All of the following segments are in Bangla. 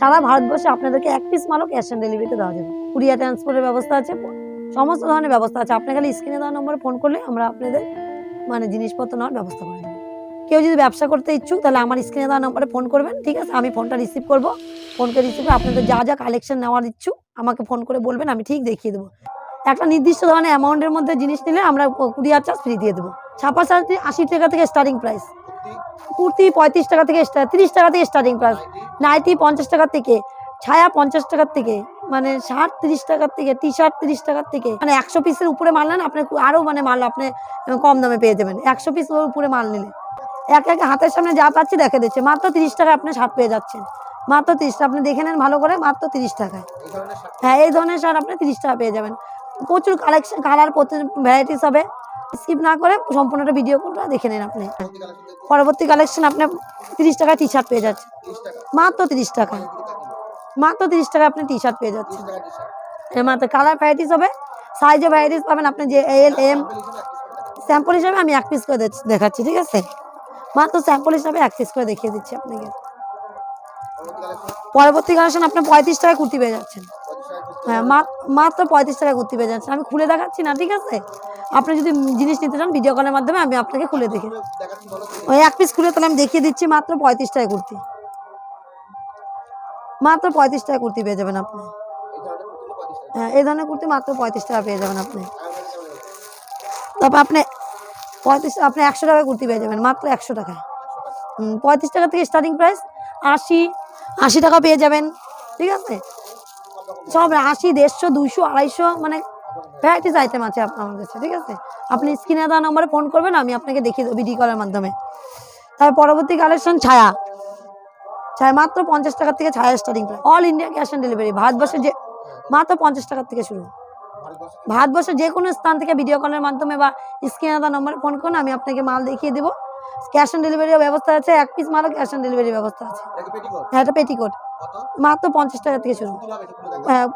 সারা ভারতবর্ষে আপনাদেরকে এক পিস মালও ক্যাশ অন ডেলিভারিতে দেওয়া যাবে কুরিয়ার ট্রান্সপোর্টের ব্যবস্থা আছে, সমস্ত ধরনের ব্যবস্থা আছে। আপনি খালি স্ক্রিনে দেওয়া নম্বরে ফোন করলে আমরা আপনাদের মানে জিনিসপত্র নেওয়ার ব্যবস্থা করে দেবো। কেউ যদি ব্যবসা করতে ইচ্ছুক, তাহলে আমার স্ক্রিনে দেওয়া নম্বরে ফোন করবেন, ঠিক আছে? আমি ফোনটা রিসিভ করব। ফোনকে রিসিভ করে আপনাদের যা যা কালেকশন নেওয়ার ইচ্ছুক, আমাকে ফোন করে বলবেন, আমি ঠিক দেখিয়ে দেবো। একটা নির্দিষ্ট ধরনের অ্যামাউন্টের মধ্যে জিনিস নিলে আমরা কুরিয়ার চার্জ ফ্রি দিয়ে দেবো। ছাপা চার্জ আশি টাকা থেকে স্টার্টিং প্রাইস কুর্তি পঁয়ত্রিশ টাকা থেকে তিরিশ টাকা থেকে স্টার্টিং প্রাইস নাইটি পঞ্চাশ টাকার থেকে, ছায়া পঞ্চাশ টাকার থেকে মানে শার্ট তিরিশ টাকার থেকে টি শার্ট তিরিশ টাকার থেকে। মানে একশো পিসের উপরে মাল নেন, আপনি আরও মানে মাল আপনি কম দামে পেয়ে যাবেন। একশো পিস উপরে মাল নিলে। এক এক হাতের সামনে যা পাচ্ছি দেখে দিচ্ছে। মাত্র তিরিশ টাকা আপনি শার্ট পেয়ে যাচ্ছেন। মাত্র তিরিশ টাকা। আপনি দেখে নেন ভালো করে, মাত্র তিরিশ টাকায়। হ্যাঁ এই ধরনের শার্ট আপনি তিরিশ টাকা পেয়ে যাবেন। প্রচুর কালেকশন কালার প্রচুর ভ্যারাইটিস হবে। স্কিপ না করে সম্পূর্ণটা ভিডিও করে দেখে নিন আপনি। পরবর্তী কালেকশন আপনি তিরিশ টাকায় টি শার্ট পেয়ে যাচ্ছে মাত্র তিরিশ টাকা মাত্র তিরিশ টাকা আপনি টি শার্ট পেয়ে যাচ্ছেন। মাত্র কালার ভ্যারাইটিস হবে সাইজে ভ্যারাইটিস পাবেন আপনি যে এল এম স্যাম্পল হিসাবে আমি এক পিস করে দেখাচ্ছি, ঠিক আছে? মাত্র স্যাম্পল হিসাবে এক পিস করে দেখিয়ে দিচ্ছি আপনাকে। পরবর্তী কালেকশন আপনি পঁয়ত্রিশ টাকায় কুর্তি পেয়ে যাচ্ছেন। হ্যাঁ মাত্র পঁয়ত্রিশ টাকায় কুর্তি পেয়ে যাচ্ছেন। আমি খুলে দেখাচ্ছি না, ঠিক আছে? আপনি যদি জিনিস নিতে চান ভিডিও কলের মাধ্যমে আমি আপনাকে খুলে দেখি ওই এক পিস খুলে তাহলে আমি দেখিয়ে দিচ্ছি মাত্র পঁয়ত্রিশ টাকায় কুর্তি। মাত্র পঁয়ত্রিশ টাকা কুর্তি পেয়ে যাবেন আপনি। হ্যাঁ এই ধরনের কুর্তি মাত্র পঁয়ত্রিশ টাকা পেয়ে যাবেন আপনি। তারপর আপনি পঁয়ত্রিশ আপনি একশো টাকা কুর্তি পেয়ে যাবেন মাত্র একশো টাকায়। হুম, পঁয়ত্রিশ টাকা থেকে স্টার্টিং প্রাইস আশি আশি টাকা পেয়ে যাবেন ঠিক আছে? সব আশি দেড়শো দুইশো আড়াইশো মানে ভ্যারাইটিস আইটেম আছে আমার কাছে ঠিক আছে? আপনি স্ক্রিনে দেওয়া নম্বরে ফোন করবেন আমি আপনাকে দেখিয়ে দেবো ভিডিও কলের মাধ্যমে। তারপর পরবর্তী কালেকশন ছায়া। ছায়া মাত্র পঞ্চাশ টাকার থেকে ছায়া starting price all India cash on delivery ভারতবর্ষে যে মাত্র পঞ্চাশ টাকার থেকে শুরু। ভারতবর্ষের যে কোনো স্থান থেকে ভিডিও কলের মাধ্যমে বা স্ক্রিনে দেওয়া নম্বরে ফোন করুন আমি আপনাকে মাল দেখিয়ে দেবো। ক্যাশ অন ডেলিভারির ব্যবস্থা আছে এক পিস মালও ক্যাশ অন ডেলিভারির ব্যবস্থা আছে। হ্যাঁ এটা পেটিকোট মাত্র পঞ্চাশ টাকা থেকে শুরু। হ্যাঁ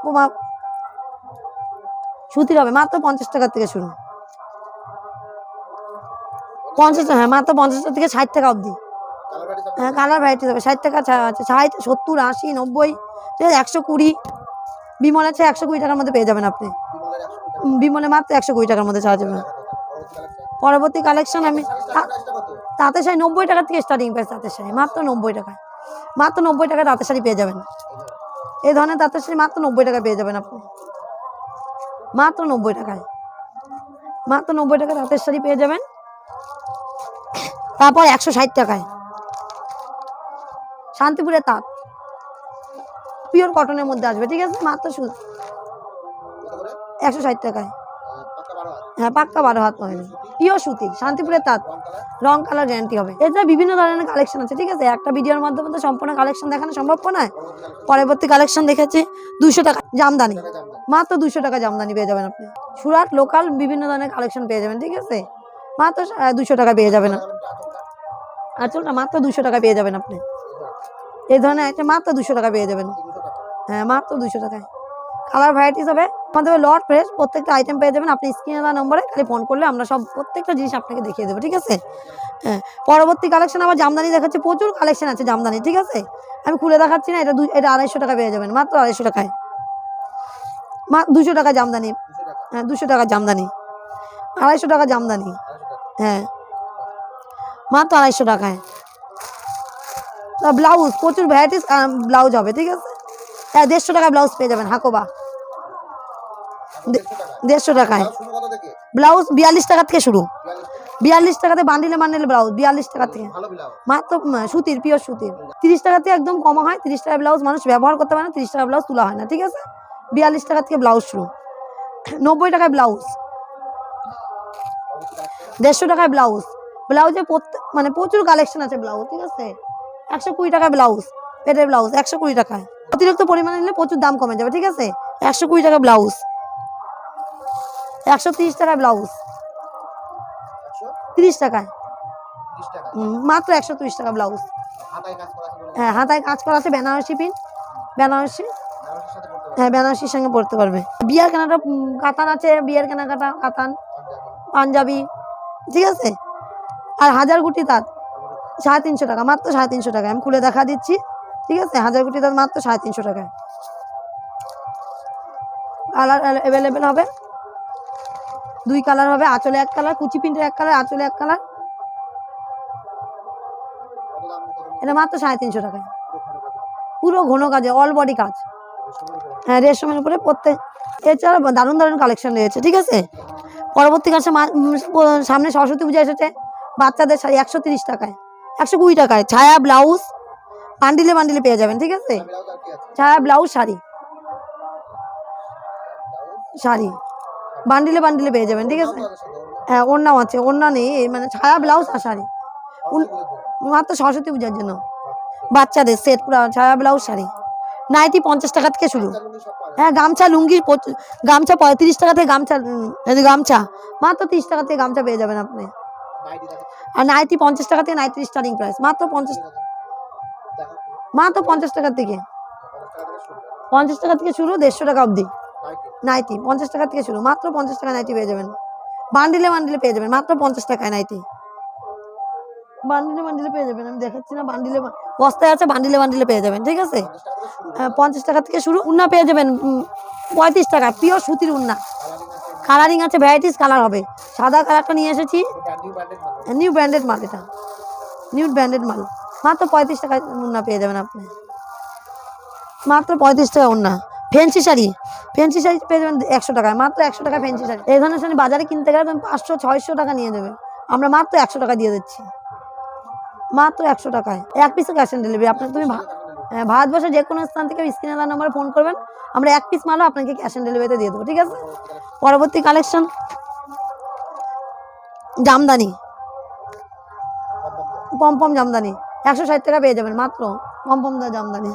সুতির হবে, মাত্র পঞ্চাশ টাকা থেকে শুরু। পঞ্চাশ হ্যাঁ মাত্র পঞ্চাশ টাকা থেকে ষাট টাকা অবধি। হ্যাঁ কালার ভ্যারাইটিস হবে, ষাট টাকা আছে, ষাট, সত্তর, আশি, নব্বই, ঠিক আছে, একশো কুড়ি। বিমল আছে একশো কুড়ি টাকার মধ্যে পেয়ে যাবেন আপনি। বিমলে মাত্র একশো কুড়ি টাকার মধ্যে চাওয়া যাবে। পরবর্তী কালেকশন আমি তাঁতের শাড়ি নব্বই টাকা থেকে স্টার্টিং প্রাইস তাঁতের শাড়ি মাত্র নব্বই টাকায়। মাত্র নব্বই টাকায় তাঁতের শাড়ি পেয়ে যাবেন। এই ধরনের তাঁতের শাড়ি মাত্র নব্বই টাকায় পেয়ে যাবেন আপনি। মাত্র নব্বই টাকায়। মাত্র নব্বই টাকা তাঁতের শাড়ি পেয়ে যাবেন। তারপর একশো ষাট টাকায়। শান্তিপুরের তাঁত। পিওর কটনের মধ্যে আসবে, ঠিক আছে? মাত্র শুধু একশো ষাট টাকায়। হ্যাঁ পাক্কা বারো হাত। হবে পিওর সুতি, শান্তিপুরের তাঁত, রং কালার গ্যারান্টি হবে। এছাড়া বিভিন্ন ধরনের কালেকশন আছে, ঠিক আছে? একটা ভিডিওর মাধ্যমে তো সম্পূর্ণ কালেকশন দেখানো সম্ভব নয়। পরবর্তী কালেকশন দেখাচ্ছি দুশো টাকা জামদানি। মাত্র দুশো টাকা জামদানি পেয়ে যাবেন আপনি। সুরাট লোকাল বিভিন্ন ধরনের কালেকশন পেয়ে যাবেন, ঠিক আছে? মাত্র দুশো টাকা পেয়ে যাবেন। আচলটা মাত্র দুশো টাকা পেয়ে যাবেন আপনি। এই ধরনের আইটেম মাত্র দুশো টাকা পেয়ে যাবেন। হ্যাঁ মাত্র দুশো টাকায়। কালার ভ্যারাইটিস হবে আমাদের লট ফ্রেশ প্রত্যেকটা আইটেম পেয়ে যাবেন। আপনি স্ক্রিনে দেওয়া নম্বরে খালি ফোন করলে আমরা সব প্রত্যেকটা জিনিস আপনাকে দেখিয়ে দেবো, ঠিক আছে? হ্যাঁ পরবর্তী কালেকশন আবার জামদানি দেখাচ্ছে। প্রচুর কালেকশন আছে জামদানি, ঠিক আছে? আমি খুলে দেখাচ্ছি না, এটা দু এটা আড়াইশো টাকা পেয়ে যাবেন, মাত্র আড়াইশো টাকায়। মা, দুশো টাকা জামদানি। হ্যাঁ দুশো টাকা জামদানি। আড়াইশো টাকা জামদানি। হ্যাঁ মাত্র আড়াইশো টাকায়। ব্লাউজ প্রচুর ভ্যারাইটিস ব্লাউজ হবে, ঠিক আছে? হ্যাঁ দেড়শো টাকায় ব্লাউজ পেয়ে যাবেন, হাকোবা। দেড়শো টাকায়। ব্লাউজ বিয়াল্লিশ টাকা থেকে শুরু। বিয়াল্লিশ টাকাতে বান্ডিলে বান্ডিলে ব্লাউজ, বিয়াল্লিশ টাকা থেকে। মাত্র সুতির পিওর সুতির। তিরিশ টাকা থেকে একদম কমা হয়, তিরিশ টাকা ব্লাউজ মানুষ ব্যবহার করতে পারে না, তিরিশ টাকা ব্লাউজ তোলা হয় না, ঠিক আছে? বিয়াল্লিশ টাকা থেকে ব্লাউজ শুরু। নব্বই টাকায় ব্লাউজ। দেড়শো টাকায় ব্লাউজ। ব্লাউজে মানে প্রচুর কালেকশন আছে ব্লাউজ, ঠিক আছে? একশো কুড়ি টাকায় ব্লাউজ, পেটের ব্লাউজ, একশো কুড়ি টাকায়। অতিরিক্ত পরিমাণে নিলে প্রচুর দাম কমে যাবে, ঠিক আছে? একশো কুড়ি টাকা ব্লাউজ। একশো তিরিশ টাকায় ব্লাউজ। তিরিশ টাকায়। মাত্র একশো তিরিশ টাকা ব্লাউজ। হ্যাঁ হাতায় কাজ করা আছে, বেনারসি পিন বেনারসি। হ্যাঁ বেনারসির সঙ্গে পড়তে পারবে। বিয়ার কেনাটা কাতান আছে, বিয়ার কেনাকাটা, কাতান, পাঞ্জাবি, ঠিক আছে? আর হাজার গুটি তাঁত, সাড়ে তিনশো টাকা, মাত্র সাড়ে তিনশো টাকা আমি খুলে দেখা দিচ্ছি, ঠিক আছে? হাজার কোটি তাঁত, মাত্র সাড়ে তিনশো টাকায়। কালার অ্যাভেলেবেল হবে। দুই কালার হবে, আঁচলে এক কালার, কুচি প্রিন্টের এক কালার, আঁচলে এক কালার। এটা মাত্র সাড়ে তিনশো টাকায়। পুরো ঘন কাজে অল বডি কাজ। হ্যাঁ রেশমের উপরে প্রত্যেক এছাড়া দারুণ দারুণ কালেকশন রয়েছে, ঠিক আছে? পরবর্তী কাছে সামনে সরস্বতী পূজা এসেছে, বাচ্চাদের শাড়ি একশো তিরিশ টাকায়, একশো কুড়ি টাকায়। ছায়া ব্লাউজ, বান্ডিলে বান্ডিলে পেয়ে যাবেন, ঠিক আছে? ছায়া ব্লাউজ শাড়ি। শাড়ি। বান্ডিলে বান্ডিলে পেয়ে যাবেন, ঠিক আছে? হ্যাঁ ওড়নাও আছে ওড়না নেই মানে ছায়া ব্লাউজ আর শাড়ি মাত্র সরস্বতী পূজার জন্য। বাচ্চাদের সেট পুরো ছায়া ব্লাউজ শাড়ি। নাইটি পঞ্চাশ টাকা থেকে শুরু। হ্যাঁ গামছা লুঙ্গি পঁচ- গামছা পঁয়ত্রিশ টাকা থেকে গামছা গামছা, মাত্র তিরিশ টাকা থেকে গামছা পেয়ে যাবেন আপনি। আর নাইটি পঞ্চাশ টাকা থেকে নাইটি স্টার্টিং প্রাইস মাত্র পঞ্চাশ মাত্র পঞ্চাশ টাকা থেকে পঞ্চাশ টাকা থেকে শুরু, দেড়শো টাকা অবধি। নাইটি পঞ্চাশ টাকা থেকে শুরু। মাত্র পঞ্চাশ টাকা নাইটি পেয়ে যাবেন। বান্ডিলে বান্ডিলে পেয়ে যাবেন। মাত্র পঞ্চাশ টাকায় নাইটি বান্ডিলে বান্ডিলে পেয়ে যাবেন। আমি দেখাচ্ছি না বান্ডিলে বস্তায় আছে বান্ডিলে বান্ডিলে পেয়ে যাবেন ঠিক আছে? হ্যাঁ, পঞ্চাশ টাকা থেকে শুরু। উন্না পেয়ে যাবেন পঁয়ত্রিশ টাকা। পিওর সুতির উন্না। কালারিং আছে ভ্যারাইটিস কালার হবে। সাদা কালারটা নিয়ে এসেছি। নিউ ব্র্যান্ডেড মাল এটা। নিউ ব্র্যান্ডেড মাল মাত্র পঁয়ত্রিশ টাকা উন্না পেয়ে যাবেন আপনি। মাত্র পঁয়ত্রিশ টাকা উন্না। ফেন্সি শাড়ি। ফেন্সি শাড়ি পেয়ে যাবেন একশো টাকায় মাত্র একশো টাকা ফেন্সি শাড়ি। এই ধরনের শাড়ি বাজারে কিনতে গেলে পাঁচশো ছয়শো টাকা নিয়ে যাবে আমরা মাত্র একশো টাকা দিয়ে দিচ্ছি। মাত্র একশো টাকায়। এক পিসে ক্যাশ অন ডেলিভারি আপনার তুমি হ্যাঁ, ভারতবর্ষের যে কোনো স্থান থেকে স্ক্রিনে দেওয়ার নাম্বারে ফোন করবেন। আমরা এক পিস মালও আপনাকে ক্যাশ অন ডেলিভারিতে দিয়ে দেবো ঠিক আছে? পরবর্তী কালেকশন জামদানি। পমপম জামদানি। একশো ষাট টাকা পেয়ে যাবেন মাত্র। পমপম জামদানি।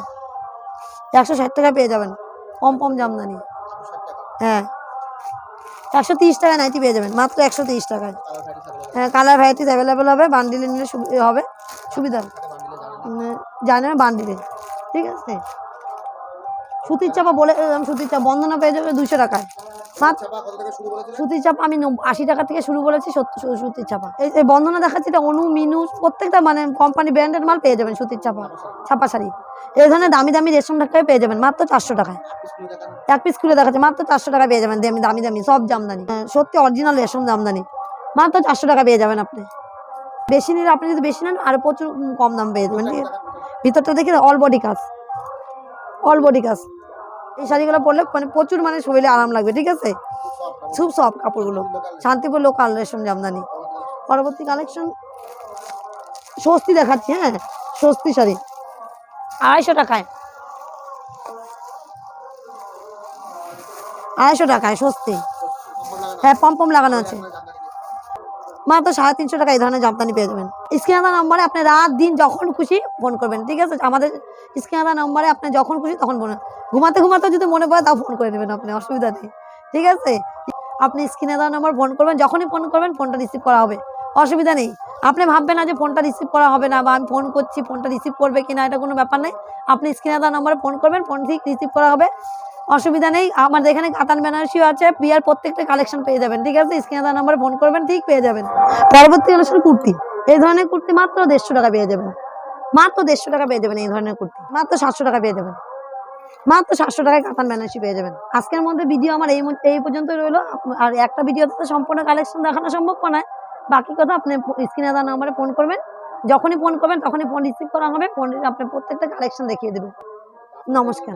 একশো ষাট টাকা পেয়ে যাবেন। পমপম জামদানি হ্যাঁ। একশো তিরিশ টাকা নাইটি পেয়ে যাবেন, মাত্র একশো তিরিশ টাকায়। হ্যাঁ কালার ভ্যারাইটিস অ্যাভেলেবেল হবে বান্ডিলে নিলে হবে, সুবিধা জানেন বান্ডিলে ঠিক আছে? সুতির চাপা বলে, সুতির চাপ বন্ধনা পেয়ে যাবে দুশো টাকায়। সুতির চাপা আমি আশি টাকা থেকে শুরু করেছি সত্তর সুতির চাপা। এই বন্ধনা দেখাচ্ছি এটা অনু মিনু প্রত্যেকটা মানে কোম্পানি ব্র্যান্ডেড মাল পেয়ে যাবেন সুতির চাপা ছাপা শাড়ি। এই ধরনের দামি দামি রেশম ঢাকায় পেয়ে যাবেন মাত্র চারশো টাকায়। এক পিস খুলে দেখাচ্ছে মাত্র চারশো টাকা পেয়ে যাবেন দামি দামি দামি সব জামদানি। সত্যি অরিজিনাল রেশম জামদানি। মাত্র চারশো টাকা পেয়ে যাবেন আপনি। বেশি নিলে আপনি যদি বেশি নেন আরও প্রচুর কম দাম পেয়ে যাবেন। ভিতরটা দেখে অল বডি কাজ অল বডি কাজ এই শাড়িগুলো পরলে মানে প্রচুর মানে শরীরে আরাম লাগবে, ঠিক আছে? খুব সব কাপড়গুলো। শান্তিপুর লোকাল রেশম জামদানি। পরবর্তী কালেকশন স্বস্তি দেখাচ্ছি হ্যাঁ? স্বস্তি শাড়ি। আড়াইশো টাকায়। আড়াইশো টাকায়, স্বস্তি। হ্যাঁ পম্পম লাগানো আছে। মাত্র সাড়ে তিনশো টাকা এই ধরনের জামদানি পেয়ে যাবেন। স্ক্রিনাদা নম্বরে আপনি রাত, দিন, যখন খুশি ফোন করবেন, ঠিক আছে? আমাদের স্ক্রিনাদা নম্বরে আপনি যখন খুশি তখন ফোন ঘুমাতে ঘুমাতে যদি মনে পড়ে তাও ফোন করে নেবেন আপনি, অসুবিধা নেই, ঠিক আছে? আপনি স্ক্রিনে দেওয়া নম্বর ফোন করবেন, যখনই ফোন করবেন ফোনটা রিসিভ করা হবে, অসুবিধা নেই। আপনি ভাববেন না যে ফোনটা রিসিভ করা হবে না বা আমি ফোন করছি, ফোনটা রিসিভ করবে কি না এটা কোনো ব্যাপার নেই। আপনি স্ক্রিনে দেওয়া নম্বরে ফোন করবেন, ফোন ঠিক রিসিভ করা হবে। অসুবিধা নেই। আমাদের এখানে কাতান বেনারসিও আছে, বিয়ার প্রত্যেকটা কালেকশন পেয়ে যাবেন, ঠিক আছে? স্ক্রিনে দেওয়া নম্বরে ফোন করবেন, ঠিক পেয়ে যাবেন। পরবর্তী কালেকশন কুর্তি। এই ধরনের কুর্তি মাত্র দেড়শো টাকা পেয়ে যাবেন। মাত্র দেড়শো টাকা পেয়ে যাবেন এই ধরনের কুর্তি। মাত্র সাতশো টাকা পেয়ে যাবেন। মাত্র সাতশো টাকায় কাতান বেনারসি পেয়ে যাবেন। আজকের মধ্যে ভিডিও আমার এই এই পর্যন্ত রইল। আর একটা ভিডিওতে তো সম্পূর্ণ কালেকশন দেখানো সম্ভব নয় বাকি কথা আপনি স্ক্রিনে দেওয়া নাম্বারে ফোন করবেন। যখনই ফোন করবেন, তখনই ফোন রিসিভ করা হবে। ফোন আপনি প্রত্যেকটা কালেকশন দেখিয়ে দেবে নমস্কার।